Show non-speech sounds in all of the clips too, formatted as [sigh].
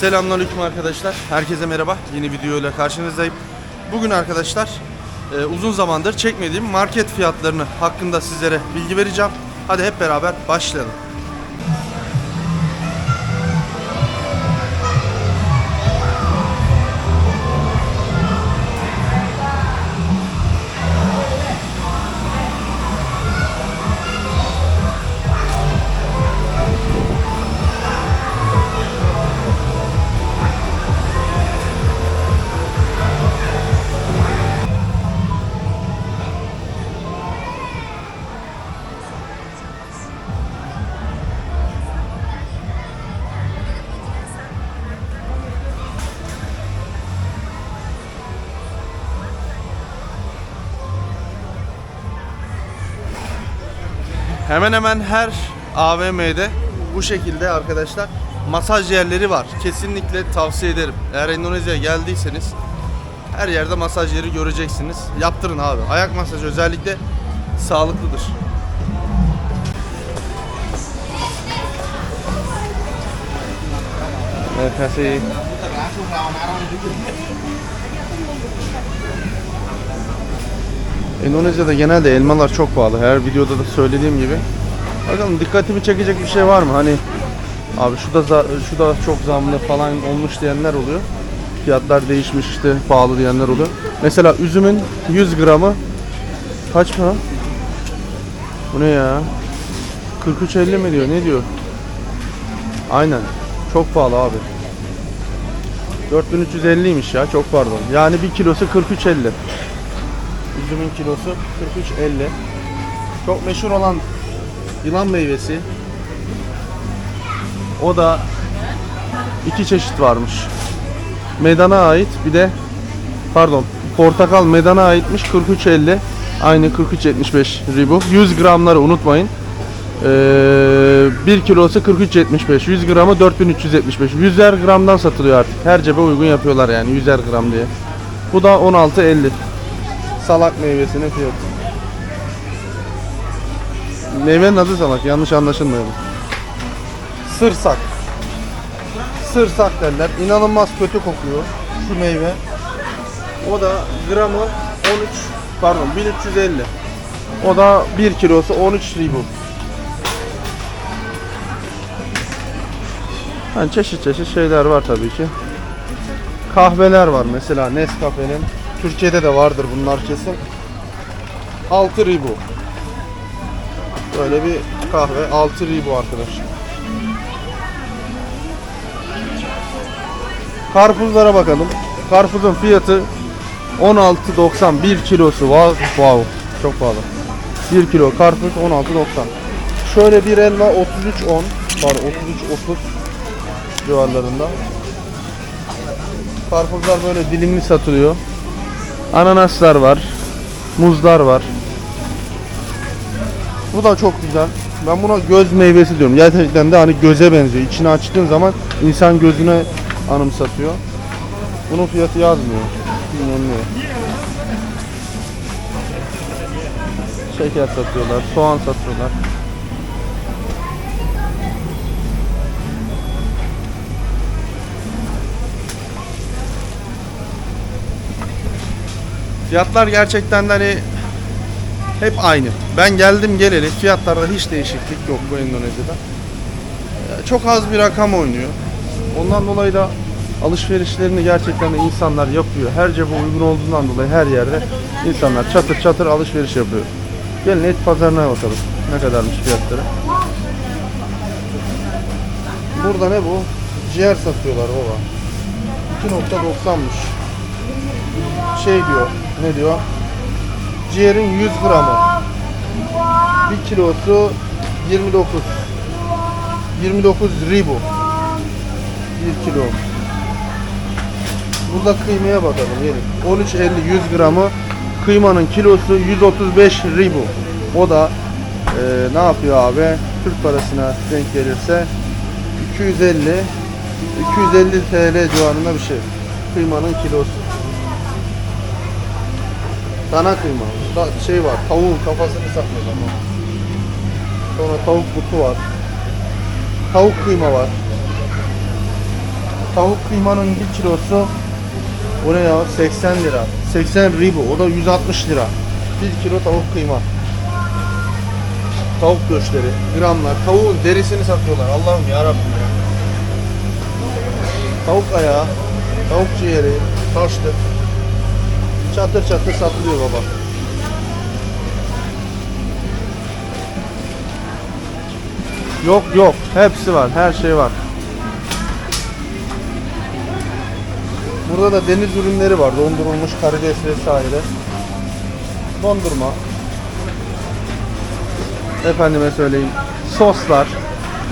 Selamünaleyküm arkadaşlar. Herkese merhaba. Yeni videoyla karşınızdayım. Bugün arkadaşlar e, uzun zamandır çekmediğim market fiyatlarını hakkında sizlere bilgi vereceğim. Hadi hep beraber başlayalım. Hemen hemen her AVM'de bu şekilde arkadaşlar masaj yerleri var. Kesinlikle tavsiye ederim. Eğer Endonezya'ya geldiyseniz her yerde masaj yeri göreceksiniz. Yaptırın abi. Ayak masajı özellikle sağlıklıdır. Evet, Endonezya'da genelde elmalar çok pahalı. Her videoda da söylediğim gibi. Bakalım dikkatimi çekecek bir şey var mı? Hani abi şu da şu da çok zamlı falan olmuş diyenler oluyor. Fiyatlar değişmiş işte pahalı diyenler oluyor. Mesela üzümün 100 gramı kaç para? Bu ne ya? 43.50 mi diyor? Ne diyor? Aynen. Çok pahalı abi. 4350'ymiş ya. Çok pardon. Yani bir kilosu 43.50. Üzümün kilosu 43.50. Çok meşhur olan yılan meyvesi. O da iki çeşit varmış. Meydana ait bir de pardon portakal meydana aitmiş 43.50 aynı 43.75 ribu. 100 gramları unutmayın. Ee, 1 kilosu 43.75 100 gramı 4375 100'er gramdan satılıyor artık. Her cebe uygun yapıyorlar yani 100'er gram diye. Bu da 16.50 salak meyvesinin fiyatı meyvenin adı salak yanlış anlaşılmayalım sırsak sırsak derler. İnanılmaz kötü kokuyor şu meyve. O da gramı 13 pardon 1350. O da 1 kilosu 13 ribu. Yani çeşit çeşit şeyler var tabii ki. Kahveler var mesela Nescafe'nin. Türkiye'de de vardır bunlar kesin. 6 ribu. Böyle bir kahve 6 ribu arkadaşlar. Karpuzlara bakalım. Karpuzun fiyatı 16.90 1 kilosu. Wow, wow. Çok pahalı. 1 kilo karpuz 16.90. Şöyle bir elma 33.10 var 33.30 civarlarında. Karpuzlar böyle dilimli satılıyor. Ananaslar var. Muzlar var. Bu da çok güzel. Ben buna göz meyvesi diyorum. Gerçekten de hani göze benziyor. İçini açtığın zaman insan gözüne anımsatıyor. Bunun fiyatı yazmıyor. Bilmiyorum niye. Şeker satıyorlar, soğan satıyorlar. Fiyatlar gerçekten de hani hep aynı. Ben geldim geleli fiyatlarda hiç değişiklik yok bu Endonezya'da. Ee, Çok az bir rakam oynuyor. Ondan dolayı da alışverişlerini gerçekten de insanlar yapıyor. Her cebe uygun olduğundan dolayı her yerde insanlar çatır çatır alışveriş yapıyor. Gelin et pazarına bakalım. Ne kadarmış fiyatları. Burada ne bu? Ciğer satıyorlar baba. 2.90'mış. Şey diyor. Ne diyor? Ciğerin 100 gramı. 1 kilosu 29. 29 ribu. 1 kilo. Burada kıymaya bakalım gelin. 13.50 100 gramı kıymanın kilosu 135 ribu. O da e, ne yapıyor abi? Türk parasına denk gelirse 250 250 TL civarında bir şey. Kıymanın kilosu. Dana kıyma. Da şey var. Tavuğun kafasını saklıyor ama. Sonra tavuk butu var. Tavuk kıyma var. tavuk kıymanın 1 kilosu o ne ya 80 lira. 80 ribu o da 160 lira. 1 kilo tavuk kıyma. Tavuk göğüsleri, gramlar, tavuğun derisini satıyorlar. Allah'ım ya Rabbim. Tavuk ayağı, tavuk ciğeri, taşlı. Çatır çatır satılıyor baba. Yok yok, hepsi var, her şey var. Burada da deniz ürünleri var. Dondurulmuş karides vesaire. Dondurma. Efendime söyleyeyim. Soslar.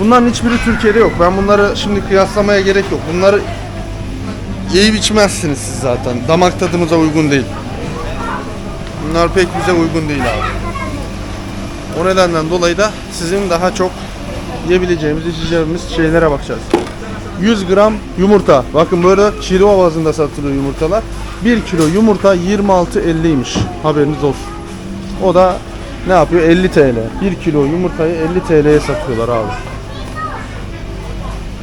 Bunların hiçbiri Türkiye'de yok. Ben bunları şimdi kıyaslamaya gerek yok. Bunları yiyip içmezsiniz siz zaten. Damak tadımıza uygun değil. Bunlar pek bize uygun değil abi. O nedenden dolayı da sizin daha çok yiyebileceğimiz, içeceğimiz şeylere bakacağız. 100 gram yumurta. Bakın böyle kilo bazında satılıyor yumurtalar. 1 kilo yumurta 26.50'ymiş. Haberiniz olsun. O da ne yapıyor? 50 TL. 1 kilo yumurtayı 50 TL'ye satıyorlar abi.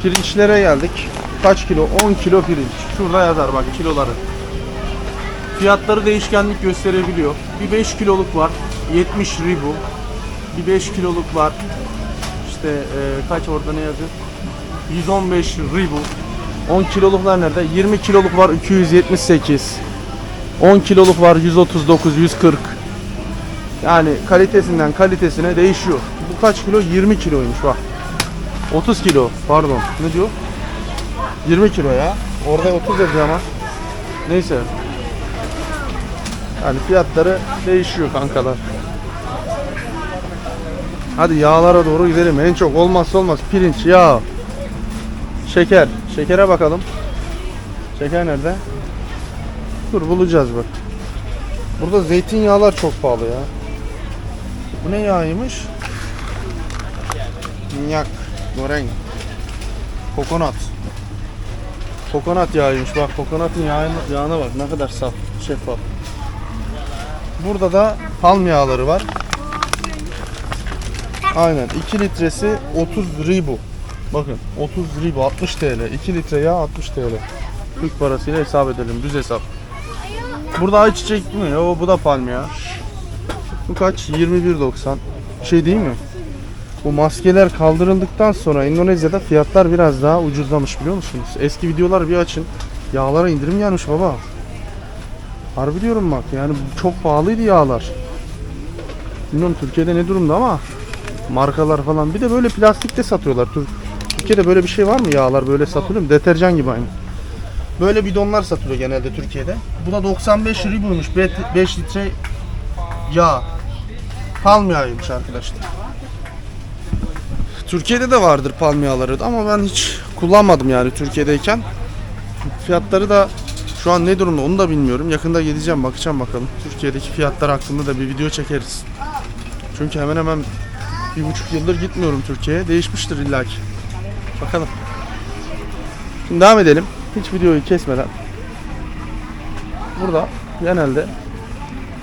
Pirinçlere geldik. Kaç kilo? 10 kilo pirinç. Şurada yazar bak kiloları. Fiyatları değişkenlik gösterebiliyor. Bir 5 kiloluk var. 70 ribu. Bir 5 kiloluk var. İşte e, kaç orada ne yazıyor? 115 ribu. 10 kiloluklar nerede? 20 kiloluk var 278. 10 kiloluk var 139, 140. Yani kalitesinden kalitesine değişiyor. Bu kaç kilo? 20 kiloymuş bak. 30 kilo pardon. Ne diyor? 20 kilo ya. Orada 30 yazıyor ama. Neyse. Yani fiyatları değişiyor kankalar. Hadi yağlara doğru gidelim. En çok olmazsa olmaz pirinç, yağ, şeker. Şekere bakalım. Şeker nerede? Dur bulacağız bak. Burada zeytinyağlar çok pahalı ya. Bu ne yağıymış? Minyak, goreng, kokonat. Kokonat yağıymış. Bak kokonatın yağına, yağına bak ne kadar saf, şeffaf. Burada da palm yağları var. Aynen 2 litresi 30 ribu. Bakın 30 ribu 60 TL. 2 litre yağ 60 TL. Türk parasıyla hesap edelim. Düz hesap. Burada ayçiçek mi? O bu da palm yağı. Bu kaç? 21.90. Şey değil mi? Bu maskeler kaldırıldıktan sonra Endonezya'da fiyatlar biraz daha ucuzlamış biliyor musunuz? Eski videolar bir açın. Yağlara indirim gelmiş baba. Harbi diyorum bak yani çok pahalıydı yağlar. Bilmiyorum Türkiye'de ne durumda ama markalar falan. Bir de böyle plastikte satıyorlar. Tür- Türkiye'de böyle bir şey var mı? Yağlar böyle satılıyor mu? Deterjan gibi aynı. Böyle bidonlar satılıyor genelde Türkiye'de. Bu da 95 ribuymuş. 5 litre yağ. Palm arkadaşlar. Türkiye'de de vardır palm yağları ama ben hiç kullanmadım yani Türkiye'deyken. Fiyatları da şu an ne durumda onu da bilmiyorum. Yakında gideceğim bakacağım bakalım. Türkiye'deki fiyatlar hakkında da bir video çekeriz. Çünkü hemen hemen bir buçuk yıldır gitmiyorum Türkiye'ye. Değişmiştir illaki. Bakalım. Şimdi devam edelim. Hiç videoyu kesmeden. Burada genelde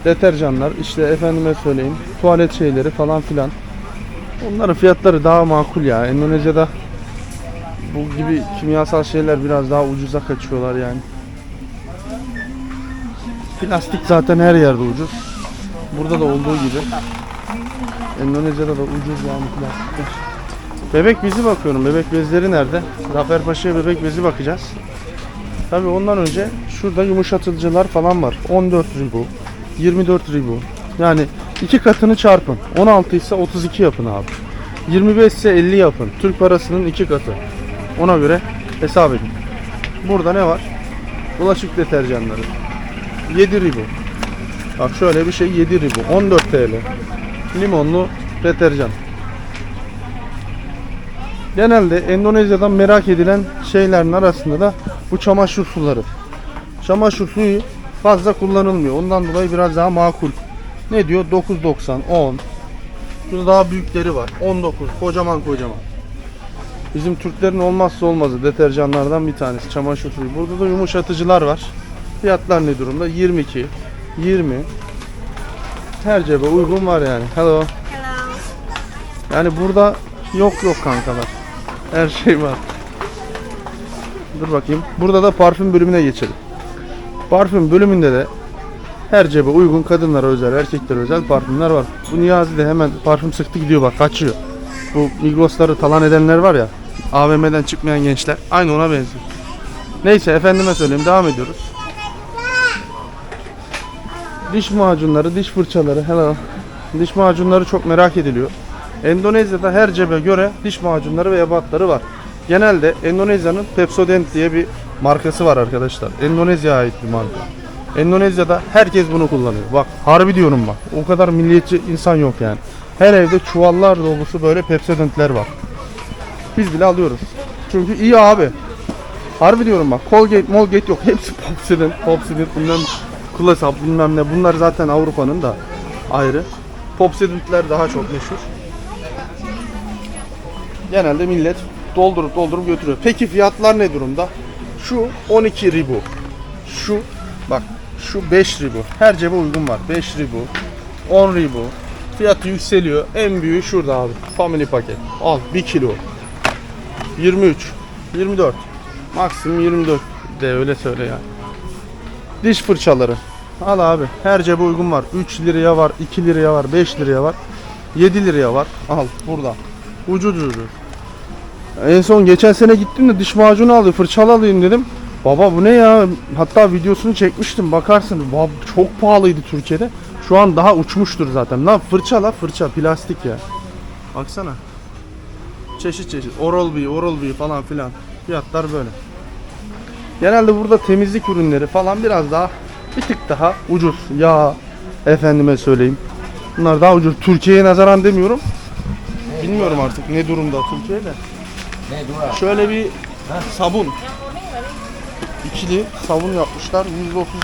deterjanlar, işte efendime söyleyeyim, tuvalet şeyleri falan filan. Onların fiyatları daha makul ya. Endonezya'da bu gibi kimyasal şeyler biraz daha ucuza kaçıyorlar yani. Plastik zaten her yerde ucuz. Burada da olduğu gibi. Endonezya'da da ucuz yani plastikler. Bebek bezi bakıyorum. Bebek bezleri nerede? Zafer Paşa'ya bebek bezi bakacağız. Tabii ondan önce şurada yumuşatıcılar falan var. 14 ribu, 24 ribu. Yani iki katını çarpın. 16 ise 32 yapın abi. 25 ise 50 yapın. Türk parasının iki katı. Ona göre hesap edin. Burada ne var? Bulaşık deterjanları. 7 ribu. Bak şöyle bir şey 7 ribu. 14 TL. Limonlu deterjan. Genelde Endonezya'dan merak edilen şeylerin arasında da bu çamaşır suları. Çamaşır suyu fazla kullanılmıyor. Ondan dolayı biraz daha makul. Ne diyor? 9.90, 10. Şurada daha büyükleri var. 19. Kocaman kocaman. Bizim Türklerin olmazsa olmazı deterjanlardan bir tanesi çamaşır suyu. Burada da yumuşatıcılar var. Fiyatlar ne durumda? 22, 20. Her cebe uygun var yani. Hello. Hello. Yani burada yok yok kankalar. Her şey var. Dur bakayım. Burada da parfüm bölümüne geçelim. Parfüm bölümünde de her cebe uygun kadınlara özel, erkeklere özel parfümler var. Bu Niyazi de hemen parfüm sıktı gidiyor bak kaçıyor. Bu Migros'ları talan edenler var ya AVM'den çıkmayan gençler aynı ona benziyor. Neyse efendime söyleyeyim devam ediyoruz. Diş macunları, diş fırçaları, hello. Diş macunları çok merak ediliyor. Endonezya'da her cebe göre diş macunları ve ebatları var. Genelde Endonezya'nın Pepsodent diye bir markası var arkadaşlar. Endonezya'ya ait bir marka. Endonezya'da herkes bunu kullanıyor. Bak harbi diyorum bak. O kadar milliyetçi insan yok yani. Her evde çuvallar dolusu böyle Pepsodent'ler var. Biz bile alıyoruz. Çünkü iyi abi. Harbi diyorum bak. Colgate, Molgate yok. [laughs] Hepsi Popsodent, Popsodent bilmem Close bilmem ne. Bunlar zaten Avrupa'nın da ayrı. Popsodent'ler daha çok meşhur. Genelde millet doldurup doldurup götürüyor. Peki fiyatlar ne durumda? Şu 12 ribu. Şu şu 5 ribu. Her cebe uygun var. 5 ribu. 10 ribu. Fiyatı yükseliyor. En büyüğü şurada abi. Family paket. Al 1 kilo. 23. 24. Maksimum 24 de öyle söyle ya. Diş fırçaları. Al abi. Her cebe uygun var. 3 liraya var, 2 liraya var, 5 liraya var. 7 liraya var. Al burada. Ucuz ucuz. En son geçen sene gittim de diş macunu alayım, fırçalı alayım dedim. Baba bu ne ya? Hatta videosunu çekmiştim bakarsın. Çok pahalıydı Türkiye'de. Şu an daha uçmuştur zaten. Lan fırça la fırça plastik ya. Baksana. Çeşit çeşit. Oral B, Oral B falan filan. Fiyatlar böyle. Genelde burada temizlik ürünleri falan biraz daha bir tık daha ucuz. Ya efendime söyleyeyim. Bunlar daha ucuz. Türkiye'ye nazaran demiyorum. Bilmiyorum artık ne durumda Türkiye'de. Şöyle bir sabun. İkili sabun yapmışlar.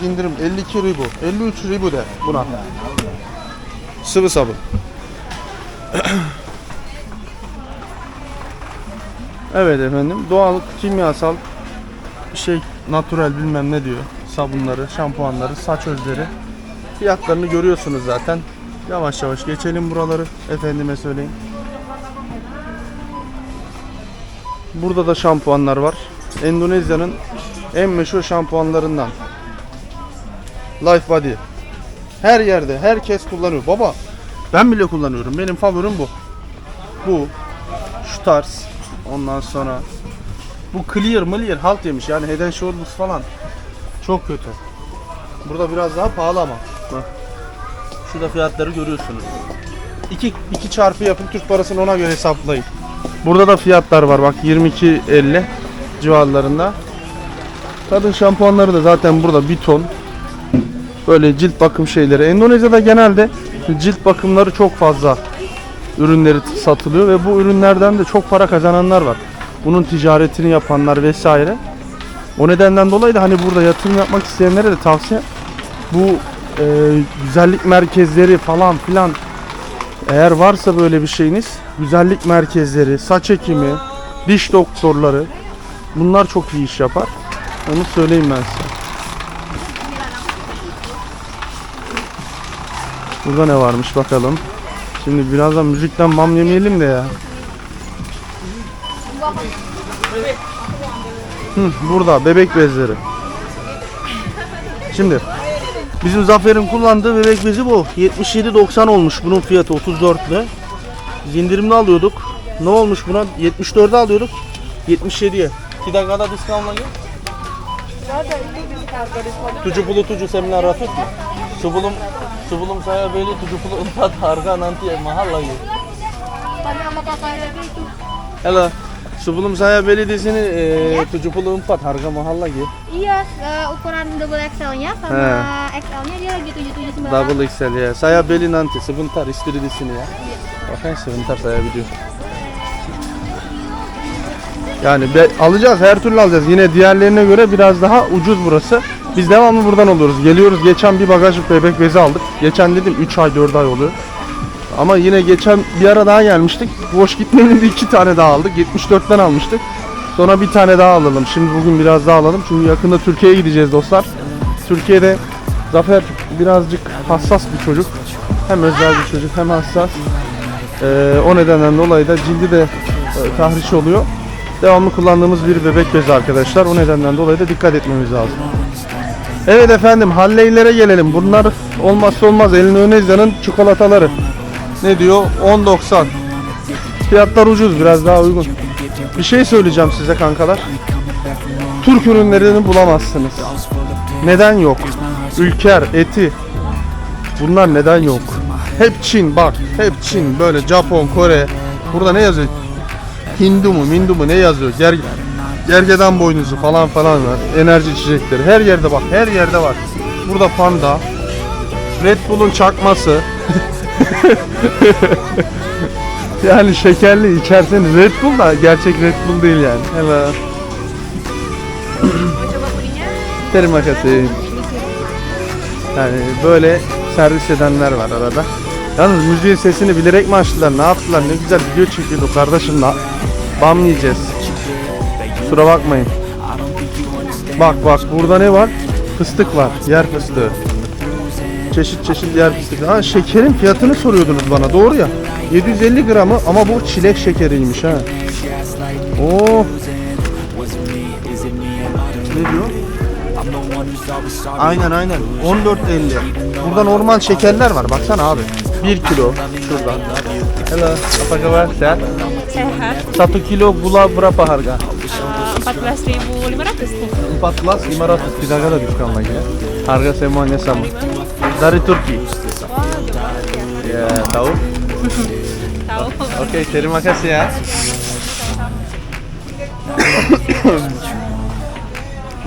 %30 indirim. 52 ribu. 53 ribu de buna. Sıvı sabun. [clears throat] evet efendim. Doğal, kimyasal şey, natürel bilmem ne diyor. Sabunları, şampuanları, saç özleri. Fiyatlarını görüyorsunuz zaten. Yavaş yavaş geçelim buraları. Efendime söyleyeyim. Burada da şampuanlar var. Endonezya'nın en meşhur şampuanlarından. Life Body. Her yerde herkes kullanıyor. Baba ben bile kullanıyorum. Benim favorim bu. Bu. Şu tarz. Ondan sonra bu clear mılir halt yemiş. Yani Head and Shoulders falan. Çok kötü. Burada biraz daha pahalı ama. Bak. Şurada fiyatları görüyorsunuz. 2 2 çarpı yapın Türk parasını ona göre hesaplayın. Burada da fiyatlar var bak 22.50 civarlarında. Kadın şampuanları da zaten burada bir ton. Böyle cilt bakım şeyleri. Endonezya'da genelde cilt bakımları çok fazla ürünleri satılıyor ve bu ürünlerden de çok para kazananlar var. Bunun ticaretini yapanlar vesaire. O nedenden dolayı da hani burada yatırım yapmak isteyenlere de tavsiye bu e, güzellik merkezleri falan filan eğer varsa böyle bir şeyiniz güzellik merkezleri, saç ekimi, diş doktorları bunlar çok iyi iş yapar. Onu söyleyeyim ben size. Burada ne varmış bakalım. Şimdi birazdan müzikten bam yemeyelim de ya. Hı, burada bebek bezleri. Şimdi bizim Zafer'in kullandığı bebek bezi bu. 77.90 olmuş bunun fiyatı 34'lü. Biz indirimli alıyorduk. Ne olmuş buna? 74'e alıyorduk. 77'ye. Tidak ada diskon lagi? Bisa harga diskonnya 77 seminar ratus. Sebelum sebelum saya beli 74 harga nanti mahal lagi. Halo. Sebelum saya beli di sini eh, 74 harga mahal lagi. iya eh, ukuran double XL nya sama He. XL nya dia lagi 779 Double XL ya. Saya beli nanti sebentar istri di sini ya. Oke sebentar saya video. Yani be- alacağız her türlü alacağız. Yine diğerlerine göre biraz daha ucuz burası. Biz devamlı buradan alıyoruz. Geliyoruz geçen bir bagaj bebek bezi aldık. Geçen dedim 3 ay 4 ay oluyor. Ama yine geçen bir ara daha gelmiştik. Boş gitmeyelim [laughs] diye iki tane daha aldık. 74'ten almıştık. Sonra bir tane daha alalım. Şimdi bugün biraz daha alalım. Çünkü yakında Türkiye'ye gideceğiz dostlar. Türkiye'de Zafer birazcık hassas bir çocuk. Hem özel bir çocuk hem hassas. Ee, o nedenden dolayı da cildi de e, tahriş oluyor. Devamlı kullandığımız bir bebek bezi arkadaşlar. O nedenden dolayı da dikkat etmemiz lazım. Evet efendim Halley'lere gelelim. Bunlar olmazsa olmaz Endonezya'nın çikolataları. Ne diyor? 10.90. Fiyatlar ucuz biraz daha uygun. Bir şey söyleyeceğim size kankalar. Türk ürünlerini bulamazsınız. Neden yok? Ülker, eti. Bunlar neden yok? Hep Çin bak. Hep Çin. Böyle Japon, Kore. Burada ne yazıyor? Hindu mu, Mindu mu ne yazıyor? Ger gergedan boynuzu falan falan var. Enerji içecekleri. Her yerde bak. Her yerde var. Burada panda. Red Bull'un çakması. [laughs] yani şekerli içerseniz Red Bull da gerçek Red Bull değil yani. Hello. [coughs] Kasih. Yani böyle servis edenler var arada. Yalnız müziğin sesini bilerek mi açtılar? Ne yaptılar? Ne güzel video çekiyordu kardeşim. Bam yiyeceğiz. Kusura bakmayın. Bak bak burada ne var? Fıstık var. Yer fıstığı. Çeşit çeşit yer fıstık. Ha şekerin fiyatını soruyordunuz bana. Doğru ya. 750 gramı ama bu çilek şekeriymiş ha. Oo. Ne diyor? Aynen aynen. 14.50. Burada normal şekerler var. Baksana abi. 1 kilo şurada. Hello, apa kabar? Sehat? Sehat. 1 kilo gula berapa harga? 14.500 nih. 14 500 tidak ada diskon lagi ya. Harga semuanya sama. Dari Turki. Ya, tahu? Tahu. Oke, terima kasih ya.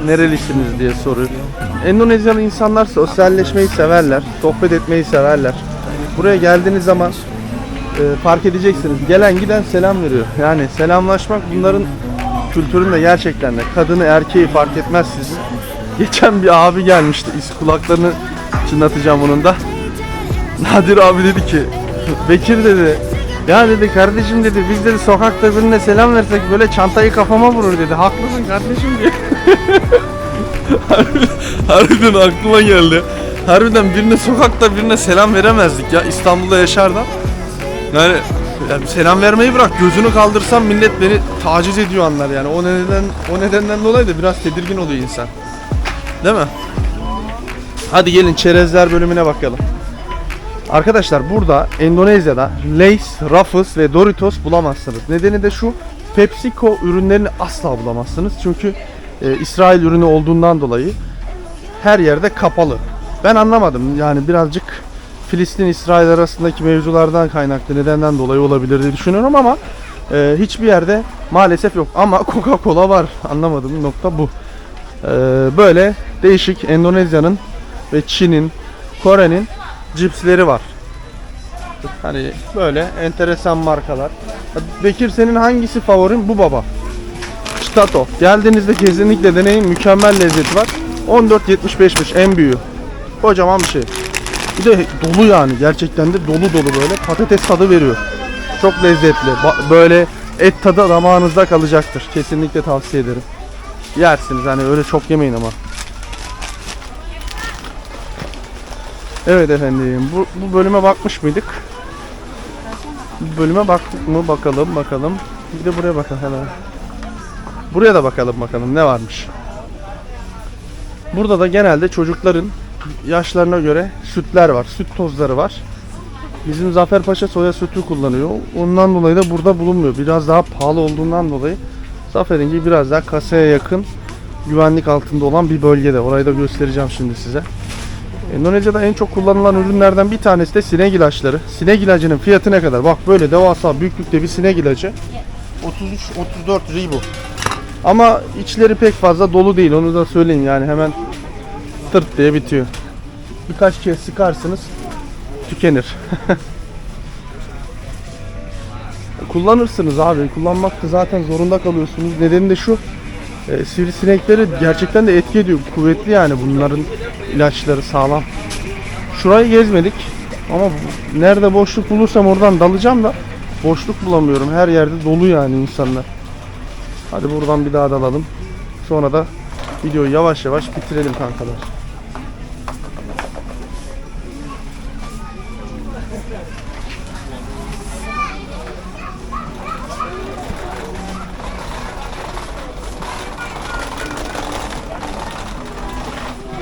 Nerelisiniz diye soruyor. Endonezyalı insanlar sosyalleşmeyi severler, sohbet etmeyi severler. Buraya geldiğiniz zaman e, fark edeceksiniz. Gelen giden selam veriyor. Yani selamlaşmak bunların kültüründe gerçekten de kadını erkeği fark etmez sizin. [laughs] Geçen bir abi gelmişti. Kulaklarını çınlatacağım onun da. [laughs] Nadir abi dedi ki [laughs] Bekir dedi ya dedi kardeşim dedi biz dedi sokakta birine selam versek böyle çantayı kafama vurur dedi. Haklısın kardeşim diye. harbiden, harbiden aklıma geldi. Harbiden birine sokakta birine selam veremezdik ya İstanbul'da yaşardan. Yani, yani selam vermeyi bırak gözünü kaldırsam millet beni taciz ediyor anlar yani. O nedenden o nedenden dolayı da biraz tedirgin oluyor insan. Değil mi? Hadi gelin çerezler bölümüne bakalım. Arkadaşlar burada Endonezya'da Lay's, Ruffles ve Doritos bulamazsınız. Nedeni de şu PepsiCo ürünlerini asla bulamazsınız. Çünkü e, İsrail ürünü olduğundan dolayı her yerde kapalı. Ben anlamadım yani birazcık Filistin-İsrail arasındaki mevzulardan kaynaklı nedenden dolayı olabilir diye düşünüyorum ama e, hiçbir yerde maalesef yok. Ama Coca-Cola var. Anlamadığım nokta bu. E, böyle değişik Endonezya'nın ve Çin'in, Kore'nin cipsleri var. Hani böyle enteresan markalar. Bekir senin hangisi favorin? Bu baba. Stato. Geldiğinizde kesinlikle deneyin. Mükemmel lezzeti var. 14.75'miş en büyüğü. Kocaman bir şey. Bir de dolu yani. Gerçekten de dolu dolu böyle. Patates tadı veriyor. Çok lezzetli. Ba- Böyle et tadı damağınızda kalacaktır. Kesinlikle tavsiye ederim. Yersiniz hani öyle çok yemeyin ama. Evet efendim. Bu, bu bölüme bakmış mıydık? Bu bölüme baktık mı? Bakalım bakalım. Bir de buraya bakalım hemen. Buraya da bakalım bakalım ne varmış. Burada da genelde çocukların yaşlarına göre sütler var. Süt tozları var. Bizim Zafer Paşa soya sütü kullanıyor. Ondan dolayı da burada bulunmuyor. Biraz daha pahalı olduğundan dolayı Zafer'inki biraz daha kasaya yakın güvenlik altında olan bir bölgede. Orayı da göstereceğim şimdi size. Endonezya'da en çok kullanılan ürünlerden bir tanesi de sinek ilaçları. Sinek ilacının fiyatı ne kadar? Bak böyle devasa büyüklükte bir sinek ilacı. 33-34 ribu. Ama içleri pek fazla dolu değil onu da söyleyeyim yani hemen tırt diye bitiyor. Birkaç kez sıkarsınız tükenir. [laughs] Kullanırsınız abi. Kullanmakta zaten zorunda kalıyorsunuz. Nedeni de şu. E, sivrisinekleri gerçekten de etki ediyor. Kuvvetli yani bunların ilaçları sağlam. Şurayı gezmedik. Ama nerede boşluk bulursam oradan dalacağım da boşluk bulamıyorum. Her yerde dolu yani insanlar. Hadi buradan bir daha dalalım. Sonra da videoyu yavaş yavaş bitirelim kankalar.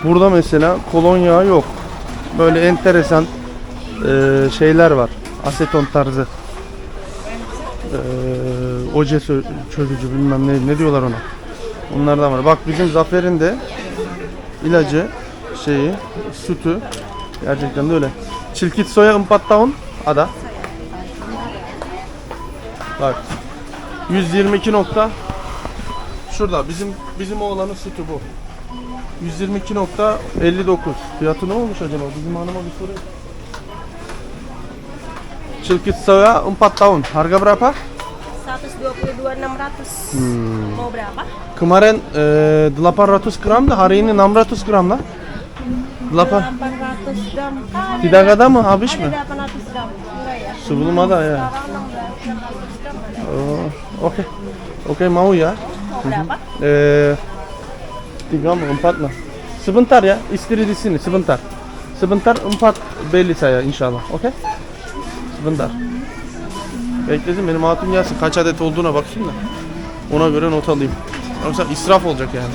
Burada mesela kolonya yok. Böyle enteresan e, şeyler var. Aseton tarzı. E, oje çözücü bilmem ne, ne diyorlar ona. Onlardan var. Bak bizim Zafer'in de ilacı şeyi sütü gerçekten de öyle. Çilkit soya ımpattaun ada. Bak 122 nokta şurada bizim bizim oğlanın sütü bu. 122.59 Fiyatı ne olmuş acaba? Bizim hanıma bir sorayım. Çilkit soya empat tahun. Harga berapa? 122.600. Mau berapa? Kemarin e, 800 gram da hari ini 600 gram da. 8 800 gram. Tidak ada mı? Habis mi? ada 800 gram. Sebelum ada ya. Sekarang 600 gram. Oh, Oke. Oke mau ya. Mau berapa? Eee tiga mı empat mı? Sebentar ya istiri di sini sebentar. Sebentar empat belli saya inşallah. Oke? Sebentar. Bekledim benim hatun gelsin kaç adet olduğuna bakayım da. Ona göre not alayım. Yoksa israf olacak yani.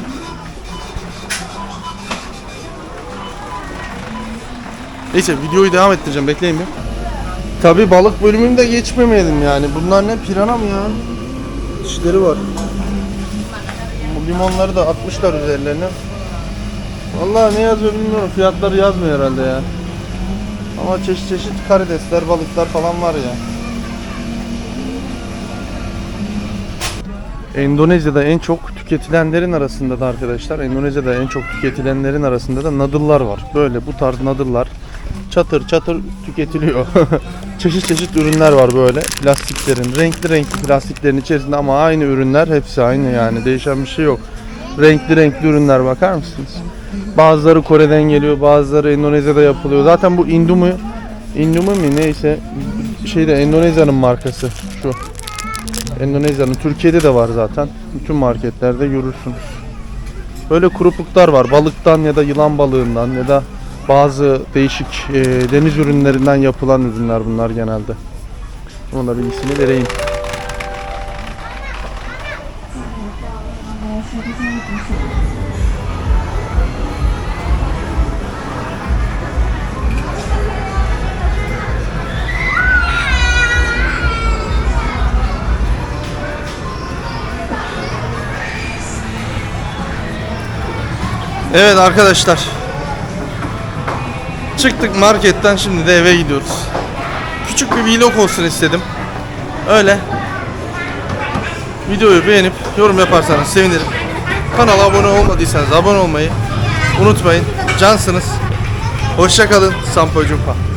Neyse videoyu devam ettireceğim bekleyin bir. Tabi balık bölümünü de geçmemeyelim yani. Bunlar ne pirana mı ya? Dişleri var. Limonları da atmışlar üzerlerine. Vallahi ne yazıyor bilmiyorum. Fiyatları yazmıyor herhalde ya. Ama çeşit çeşit karidesler, balıklar falan var ya. Endonezya'da en çok tüketilenlerin arasında da arkadaşlar Endonezya'da en çok tüketilenlerin arasında da nadıllar var. Böyle bu tarz nadıllar çatır çatır tüketiliyor. [laughs] çeşit çeşit ürünler var böyle plastiklerin renkli renkli plastiklerin içerisinde ama aynı ürünler hepsi aynı yani değişen bir şey yok. Renkli renkli ürünler bakar mısınız? Bazıları Kore'den geliyor, bazıları Endonezya'da yapılıyor. Zaten bu Indomie Indomie mi neyse şeyde Endonezya'nın markası şu. Endonezya'nın Türkiye'de de var zaten. Bütün marketlerde görürsünüz. Böyle kurupuklar var. Balıktan ya da yılan balığından ya da bazı değişik e, deniz ürünlerinden yapılan ürünler bunlar genelde. Ona bilgisini vereyim. Evet arkadaşlar. Çıktık marketten şimdi de eve gidiyoruz. Küçük bir vlog olsun istedim. Öyle. Videoyu beğenip yorum yaparsanız sevinirim. Kanala abone olmadıysanız abone olmayı unutmayın. Cansınız. Hoşçakalın. Sampo Cumpa.